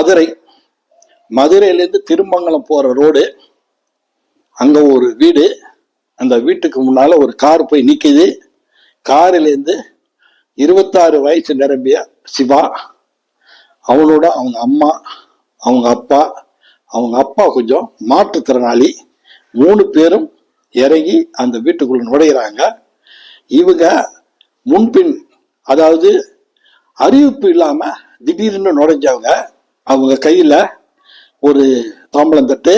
மதுரை. மதுரையிலேருந்து திருமங்கலம் போகிற ரோடு அங்கே ஒரு வீடு. அந்த வீட்டுக்கு முன்னால் ஒரு கார் போய் நிற்கிது காரிலேருந்து இருபத்தாறு வயசு நிரம்பிய சிவா அவனோட அவங்க அம்மா அவங்க அப்பா அவங்க அப்பா கொஞ்சம் மாற்றுத்திறனாளி. மூணு பேரும் இறங்கி அந்த வீட்டுக்குள்ள நுழையிறாங்க. இவங்க முன்பின் அதாவது அறிவிப்பு இல்லாமல் திடீர்னு நுழைஞ்சவங்க. அவங்க கையில் ஒரு தாம்பளம் தட்டு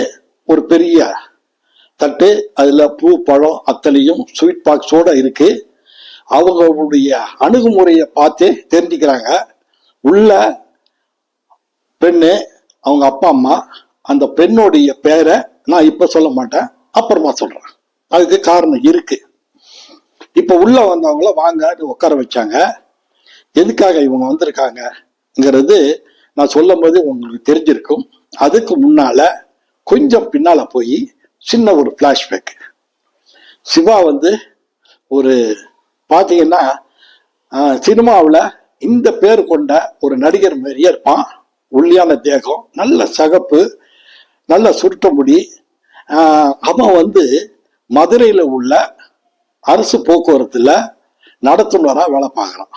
ஒரு பெரிய தட்டு அதில் பூ பழம் அத்தனையும் ஸ்வீட் பாக்ஸோட இருக்கு. அவங்களுடைய அணுகுமுறையை பார்த்து தெரிஞ்சுக்கிறாங்க. உள்ள பெண்ணு அவங்க அப்பா அம்மா அந்த பெண்ணுடைய பேரை நான் இப்போ சொல்ல மாட்டேன் அப்புறமா சொல்கிறேன் அதுக்கு காரணம் இருக்கு. இப்போ உள்ள வந்தவங்கள வாங்க உட்கார வச்சாங்க. எதுக்காக இவங்க வந்திருக்காங்கங்கிறது நான் சொல்லும் போது உங்களுக்கு தெரிஞ்சிருக்கும். அதுக்கு முன்னால கொஞ்சம் பின்னால போய் சின்ன ஒரு பிளாஷ்பேக் சிவா வந்து ஒரு பார்த்தீங்கன்னா சினிமாவில் இந்த பேர் கொண்ட ஒரு நடிகர் மாதிரியே இருப்பான். ஒல்லியான தேகம் நல்ல சகப்பு நல்ல சுருட்ட முடி. அவன் வந்து மதுரையில் உள்ள அரசு போக்குவரத்தில் நடத்துனராக வேலை பார்க்குறான்.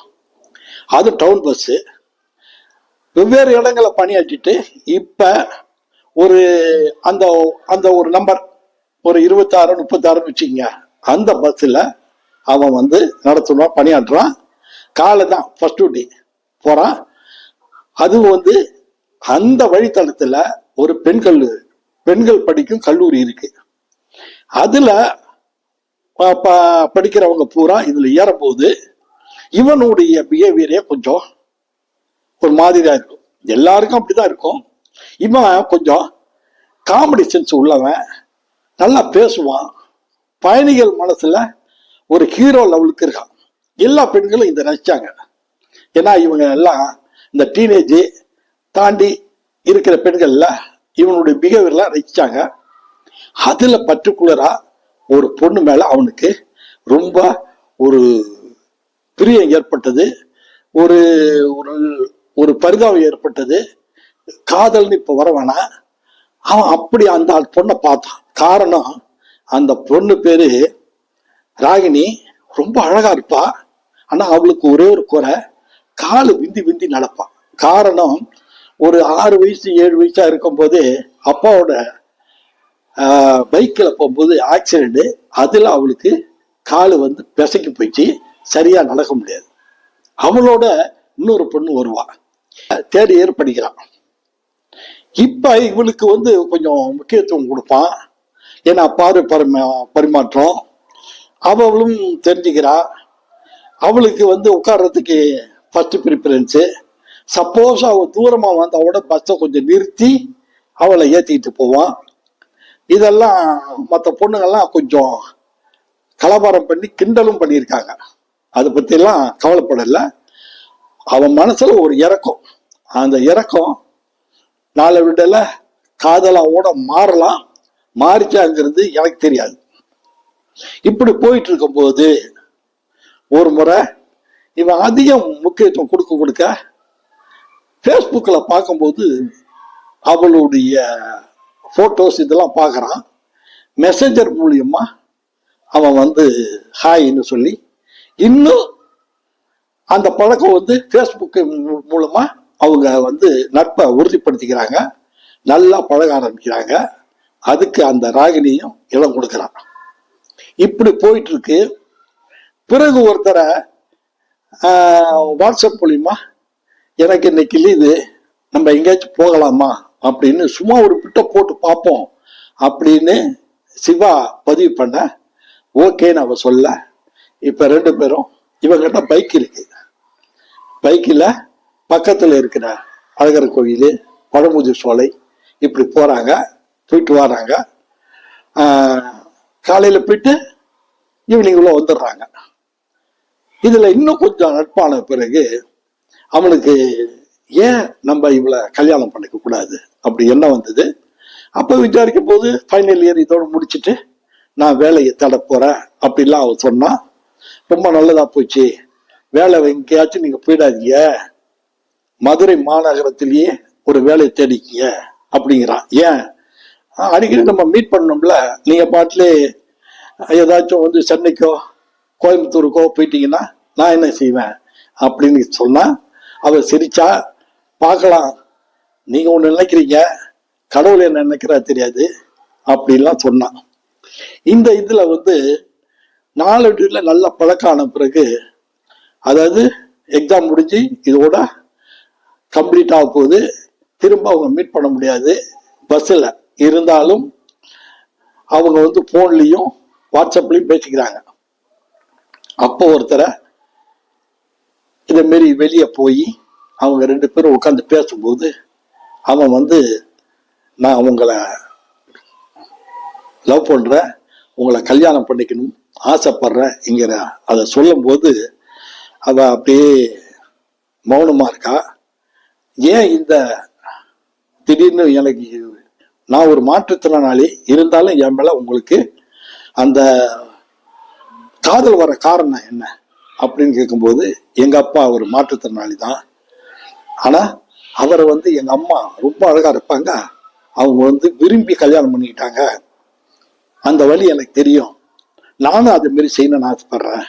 அது டவுன் பஸ்ஸு வெவ்வேறு இடங்களை பணியாற்றிட்டு இப்ப ஒரு அந்த அந்த ஒரு நம்பர் ஒரு இருபத்தாறு முப்பத்தாறுன்னு வச்சுக்கோங்க. அந்த பஸ்ஸில் அவன் வந்து நடத்துவான் பணியாற்றுறான். காலை தான் ஃபர்ஸ்ட் டியூட்டி போறான். அதுவும் வந்து அந்த வழித்தடத்துல ஒரு பெண்கள் பெண்கள் படிக்கும் கல்லூரி இருக்கு. அதுல ப- படிக்கிறவங்க பூரா இதுல ஏறும்போது இவனுடைய பிஹேவியரே கொஞ்சம் ஒரு மாதிரியா இருக்கும். எல்லாருக்கும் அப்படிதான் இருக்கும். இவன் கொஞ்சம் காமெடி சென்ஸ் உள்ளவன். நல்லா பேசுவான். பயணிகள் மனசுல ஒரு ஹீரோ லெவலுக்கு இருக்கான். எல்லா பெண்களும் இதை ரசிச்சாங்க. ஏன்னா இவங்க எல்லாம் இந்த டீனேஜ் தாண்டி இருக்கிற பெண்கள்ல இவனுடைய பிஹேவியர்லாம் ரசிச்சாங்க. அதுல பர்டிகுலரா ஒரு பொண்ணு மேல அவனுக்கு ரொம்ப ஒரு பிரியம் ஏற்பட்டது. ஒரு ஒரு ஒரு பரிதாபம் ஏற்பட்டது. காதல்னு இப்போ வர அவன் அப்படி அந்த ஆள் பொண்ணை பார்த்தான். காரணம் அந்த பொண்ணு பேரு ராகினி. ரொம்ப அழகா இருப்பா. ஆனா அவளுக்கு ஒரே ஒரு குறை காலு விந்தி விந்தி நடப்பான். காரணம் ஒரு ஆறு வயசு ஏழு வயசா இருக்கும்போது அப்பாவோட பைக்கில் போகும்போது ஆக்சிடென்ட் அதில் அவளுக்கு காலு வந்து பிசைக்கு போயிடுச்சு. சரியா நடக்க முடியாது. அவளோட இன்னொரு பொண்ணு வருவாள் தேர்ட் இயர் படிக்கிறான். இப்ப இவளுக்கு வந்து கொஞ்சம் முக்கியத்துவம் கொடுப்பான் ஏன்னா பாரு பரிமா பரிமாற்றம். அவளும் தெரிஞ்சுக்கிறா. அவளுக்கு வந்து உட்கார்றதுக்கு ஃபஸ்ட்டு ப்ரிஃபரன்ஸு சப்போஸ் அவள் தூரமாக வந்தவோட பஸ்ஸை கொஞ்சம் நிறுத்தி அவளை ஏற்றிக்கிட்டு போவான் இதெல்லாம் மற்ற பொண்ணுங்கள்லாம் கொஞ்சம் கலவரம் பண்ணி கிண்டலும் பண்ணியிருக்காங்க. அதை பற்றியெல்லாம் கவலைப்படலை. அவன் மனசுல ஒரு இறக்கம் அந்த இறக்கம் நாளை விடல காதலாவோட மாறலாம். மாறிச்சாங்கிறது எனக்கு தெரியாது. இப்படி போயிட்டு இருக்கும்போது ஒரு முறை இவன் அதிகம் முக்கியத்துவம் கொடுக்க கொடுக்க ஃபேஸ்புக்கில் பார்க்கும்போது அவளுடைய ஃபோட்டோஸ் இதெல்லாம் பார்க்குறான். மெசஞ்சர் மூலியமாக அவன் வந்து ஹாய்ன்னு சொல்லி இன்னும் அந்த பழக்கம் வந்து ஃபேஸ்புக்கு மூலமாக அவங்க வந்து நட்பை உறுதிப்படுத்திக்கிறாங்க. நல்லா பழக ஆரம்பிக்கிறாங்க. அதுக்கு அந்த ராகினியும் இடம் கொடுக்குறான். இப்படி போயிட்டு இருக்கு பிறகு ஒருத்தரை வாட்ஸ்அப் மூலியமா எனக்கு இன்னைக்கு லீவு நம்ம எங்கேயாச்சும் போகலாமா அப்படின்னு சும்மா ஒரு பிட்டை போட்டு பார்ப்போம் அப்படின்னு சிவா பதிவு பண்ண ஓகேன்னு அவ சொல்ல இப்போ ரெண்டு பேரும் இவங்கிட்ட பைக் இருக்குது பைக்கில் பக்கத்தில் இருக்கிற அழகர் கோயில் பழமுதிர் சோலை இப்படி போகிறாங்க போயிட்டு வராங்க. காலையில் போயிட்டு ஈவினிங் வந்துடுறாங்க. இதில் இன்னும் கொஞ்சம் நட்பான பிறகு அவனுக்கு ஏன் நம்ம இவளை கல்யாணம் பண்ணிக்க கூடாது? அப்படி என்ன வந்தது? அப்போ விசாரிக்கும் போது ஃபைனல் இயர் இதோட முடிச்சிட்டு நான் வேலையை தேட போகிறேன் அப்படிலாம் அவன் சொன்னான். ரொம்ப நல்லதாக போச்சு. வேலை எங்கேயாச்சும் நீங்க போயிடாதீங்க. மதுரை மாநகரத்திலேயே ஒரு வேலையை தேடிக்கிங்க அப்படிங்கிறான். ஏன்? அடிக்கடி நம்ம மீட் பண்ணோம்ல நீங்க பாட்டிலே ஏதாச்சும் வந்து சென்னைக்கோ கோயம்புத்தூருக்கோ போயிட்டீங்கன்னா நான் என்ன செய்வேன் அப்படின்னு சொன்னா அவர் சிரிச்சா பார்க்கலாம். நீங்க ஒன்று நினைக்கிறீங்க கடவுள் என்ன நினைக்கிறா தெரியாது அப்படின்லாம் சொன்னான். இந்த இதுல வந்து நாளடியில் நல்ல பழக்கம் ஆன பிறகு அதாவது எக்ஸாம் முடிஞ்சு இதோட கம்ப்ளீட் ஆக போகுது. திரும்ப அவங்க மீட் பண்ண முடியாது. பஸ்ஸில் இருந்தாலும் அவங்க வந்து ஃபோன்லேயும் வாட்ஸ்அப்லேயும் பேசிக்கிறாங்க. அப்போ ஒருத்தரை இதை மாரி வெளியே போய் அவங்க ரெண்டு பேரும் உட்காந்து பேசும்போது அவன் வந்து நான் உங்களை லவ் பண்ணுறேன் உங்களை கல்யாணம் பண்ணிக்கணும். ஆசைப்படுறேங்கிற அதை சொல்லும்போது அவ அப்படியே மௌனமாக இருக்கா? ஏன் இந்த திடீர்னு எனக்கு நான் ஒரு மாற்றுத்திறனாளி இருந்தாலும் என் மேல உங்களுக்கு அந்த காதல் வர காரணம் என்ன? அப்படின்னு கேட்கும்போது எங்க அப்பா ஒரு மாற்றுத்திறனாளி தான். ஆனா அவரை வந்து எங்க அம்மா ரொம்ப அழகா இருப்பாங்க. அவங்க வந்து விரும்பி கல்யாணம் பண்ணிக்கிட்டாங்க. அந்த வழி எனக்கு தெரியும். நானும் அது மாரி செய்யணும்னு ஆசைப்படுறேன்.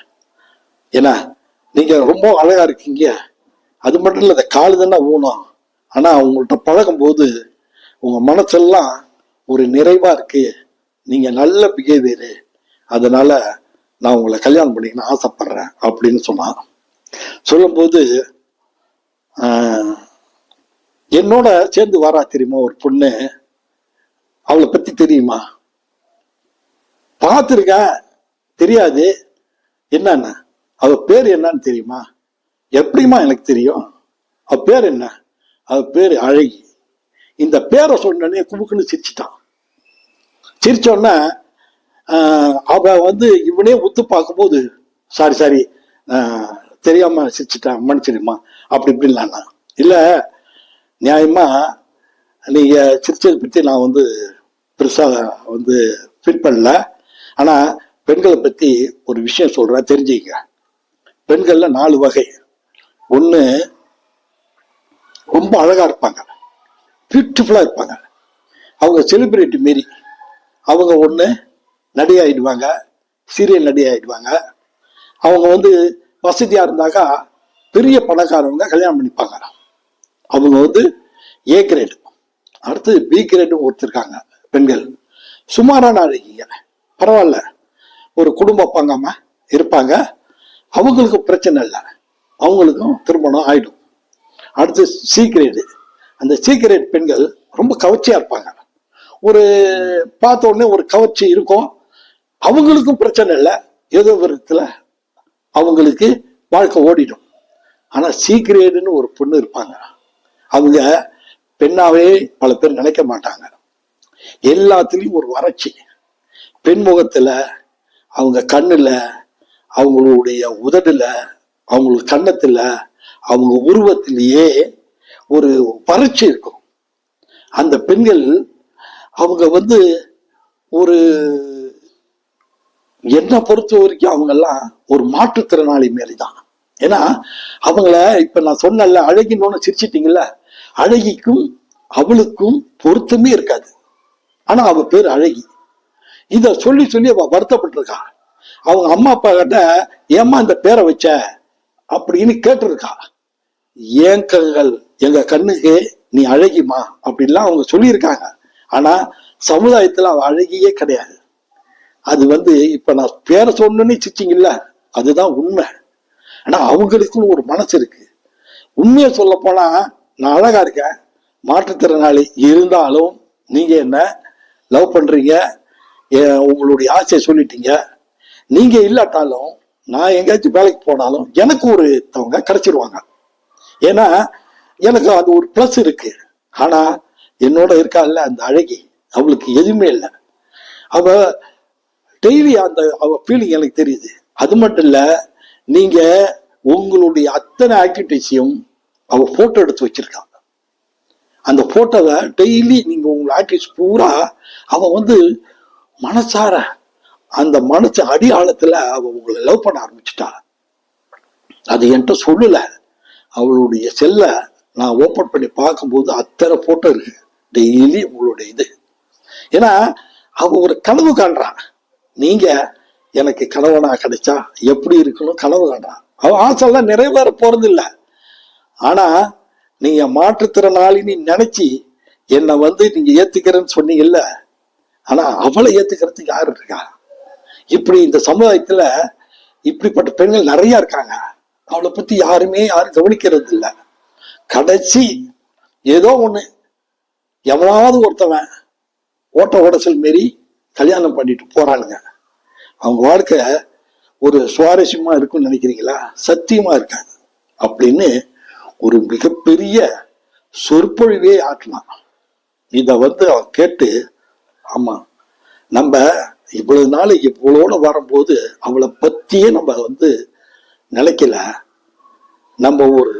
ஏன்னா நீங்க ரொம்ப அழகா இருக்கீங்க. அது மட்டும் இல்லை இந்த காலு தானே ஊனம் ஆனா உங்கள்கிட்ட பழகும்போது உங்க மனசெல்லாம் ஒரு நிறைவா இருக்கு. நீங்க நல்ல பிஹேவியரு அதனால நான் உங்களை கல்யாணம் பண்ணிக்கணும்னு ஆசைப்படுறேன் அப்படின்னு சொன்னான். சொல்லும்போது என்னோட சேர்ந்து வரா தெரியுமா ஒரு பொண்ணு. அவளை பத்தி தெரியுமா? பார்த்துருக்கேன். தெரியாது. என்னன்னா? அவ பேர் என்னன்னு தெரியுமா? எப்படிமா எனக்கு தெரியும்? அவ பேர் என்ன? அவ பேர் அழகி. இந்த பேரை சொன்னே குமுக்குன்னு சிரிச்சிட்டான். சிரிச்சோன்னே அவ வந்து இவனே உத்து பார்க்கும்போது சாரி சாரி தெரியாம சிரிச்சிட்டான் மன்னிச்சிடுமா? அப்படி இப்படின்னா இல்லை நியாயமா நீங்க சிரிச்சதை பற்றி நான் வந்து பெருசாக வந்து ஃபீல் பண்ணல. ஆனால் பெண்களை பற்றி ஒரு விஷயம் சொல்கிறேன் தெரிஞ்சுக்க பெண்கள்ல நாலு வகை. ஒண்ணு ரொம்ப அழகா இருப்பாங்க. பியூட்டிஃபுல்லா இருப்பாங்க. அவங்க செலிபிரிட்டி மாரி. அவங்க ஒண்ணு நடிகாயிடுவாங்க. சீரியல் நடிகாயிடுவாங்க. அவங்க வந்து வசதியா இருந்தாக்கா பெரிய பணக்காரவங்க கல்யாணம் பண்ணிப்பாங்க. அவங்க வந்து ஏ கிரேடு அடுத்து பி கிரேடும் ஒருத்தருக்காங்க பெண்கள். சுமாரான அழகிங்க பரவாயில்ல. ஒரு குடும்ப பங்காம இருப்பாங்க. அவங்களுக்கு பிரச்சனை இல்லை. அவங்களுக்கும் திருமணம் ஆயிடும். அடுத்து சீக்கிரேட் அந்த சீக்கிரேட் பெண்கள் ரொம்ப கவர்ச்சியா இருப்பாங்க. ஒரு பார்த்த உடனே ஒரு கவர்ச்சி இருக்கும். அவங்களுக்கும் பிரச்சனை இல்லை. ஏதோ விதத்துல அவங்களுக்கு வாழ்க்கை ஓடிடும். ஆனா சி ஒரு பொண்ணு இருப்பாங்க. அவங்க பெண்ணாவே பல பேர் நினைக்க மாட்டாங்க. எல்லாத்துலயும் ஒரு வறட்சி. பெண் முகத்துல அவங்க கண்ணுல அவங்களுடைய உதடுல அவங்களுக்கு கன்னத்துல அவங்க உருவத்திலேயே ஒரு வறட்சி இருக்கும். அந்த பெண்கள் அவங்க வந்து ஒரு என்னை பொறுத்த வரைக்கும் அவங்கெல்லாம் ஒரு மாற்றுத்திறனாளி மாரி தான் ஏன்னா அவங்கள இப்ப நான் சொன்னல அழகின்னு சிரிச்சிட்டீங்கல்ல அழகிக்கும் அவளுக்கும் பொருத்தமே இருக்காது. ஆனா அவ பேர் அழகி. இத சொல்லி சொல்லி அவ வருத்தப்பட்டிருக்கான் அவங்க அம்மா அப்பா கிட்ட ஏம்மா இந்த பேரை வச்ச? அப்படின்னு கேட்டிருக்கா. ஏன் எங்க கண்ணுக்கு நீ அழகிமா அப்படின்லாம் அவங்க சொல்லியிருக்காங்க. ஆனா சமுதாயத்துல அவ அழகியே கிடையாது. அது வந்து இப்ப நான் பேரை சொன்னேன்னு சிச்சிங்கல்ல அதுதான் உண்மை. ஆனா அவங்களுக்குன்னு ஒரு மனசு இருக்கு. உண்மையை சொல்ல போனா நான் அழகா இருக்கேன். மாற்றுத்திறனாளி இருந்தாலும் நீங்க என்ன லவ் பண்றீங்க? உங்களுடைய ஆசையை சொல்லிட்டீங்க. நீங்க இல்லாட்டாலும் நான் எங்கேயாச்சும் வேலைக்கு போனாலும் எனக்கு ஒருத்தவங்க கிடைச்சிருவாங்க. ஏன்னா எனக்கு அது ஒரு ப்ளஸ் இருக்கு. ஆனா என்னோட இருக்கால அந்த அழகி அவளுக்கு எதுவுமே இல்லை. அவ டெய்லி அந்த அவ ஃபீலிங் எனக்கு தெரியுது. அது மட்டும் இல்லை நீங்க உங்களுடைய அத்தனை ஆக்டிவிட்டிஸையும் அவ போட்டோ எடுத்து வச்சிருக்காங்க அந்த போட்டோவை டெய்லி நீங்க உங்களை ஆக்டிவிட்டிஸ் பூரா அவ வந்து மனசார அந்த மனசு அடி ஆழத்துல அவ உங்களை லவ் பண்ண ஆரம்பிச்சிட்டா. அது என்கிட்ட சொல்லல. அவளுடைய செல்ல நான் ஓபன் பண்ணி பார்க்கும்போது அத்தனை போட்டோ இருக்கு. டெய்லி உங்களுடைய இது. ஏன்னா அவ ஒரு கனவு காண்றான் நீங்க எனக்கு கணவனா கிடைச்சா எப்படி இருக்கணும் கனவு காண்றான் அவன் ஆசைலாம் நிறைவேற போறது ஆனா நீங்க மாற்றுத்திறனாளின்னு நினைச்சு என்னை வந்து நீங்க ஏத்துக்கிறேன்னு சொன்னீங்கல்ல. ஆனா அவளை ஏத்துக்கிறதுக்கு யாரு இருக்கா? இப்படி இந்த சமுதாயத்துல இப்படிப்பட்ட பெண்கள் நிறைய இருக்காங்க. அவளை பத்தி யாருமே யாரும் கவனிக்கிறது இல்லை. கடைசி ஏதோ ஒண்ணு. எவனாவது ஒருத்தவன் ஓட்ட ஓடசல் மாரி கல்யாணம் பண்ணிட்டு போறானுங்க. அவங்க வாழ்க்கை ஒரு சுவாரஸ்யமா இருக்கும்னு நினைக்கிறீங்களா? சத்தியமா இருக்காது. அப்படின்னு ஒரு மிகப்பெரிய சொற்பொழிவே ஆட்டலாம் இத வந்து அவன் கேட்டு ஆமா நம்ம இவ்வளவு நாள் இவ்வளோட வரும்போது அவளை பற்றியே நம்ம வந்து நிலைக்கல நம்ம ஒரு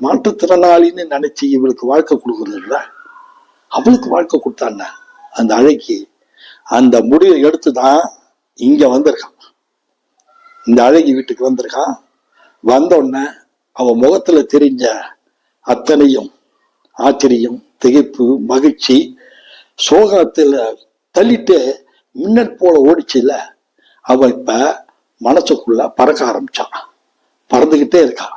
மாற்றுத்திறனாளின்னு நினைச்சு இவளுக்கு வாழ்க்கை கொடுக்கறது இல்ல அவளுக்கு வாழ்க்கை கொடுத்தாங்க அந்த அழகி அந்த முடிவை எடுத்து தான் இங்க வந்திருக்கான். இந்த அழகி வீட்டுக்கு வந்திருக்கான். வந்த உடனே அவன் முகத்துல தெரிஞ்ச அத்தனையும் ஆச்சரியம் திகைப்பு மகிழ்ச்சி சோகத்தில் தள்ளிட்டு மின்னல் போல ஓடிச்சுல அவன் இப்ப மனசுக்குள்ள பறக்க ஆரம்பிச்சான். பறந்துகிட்டே இருக்கான்.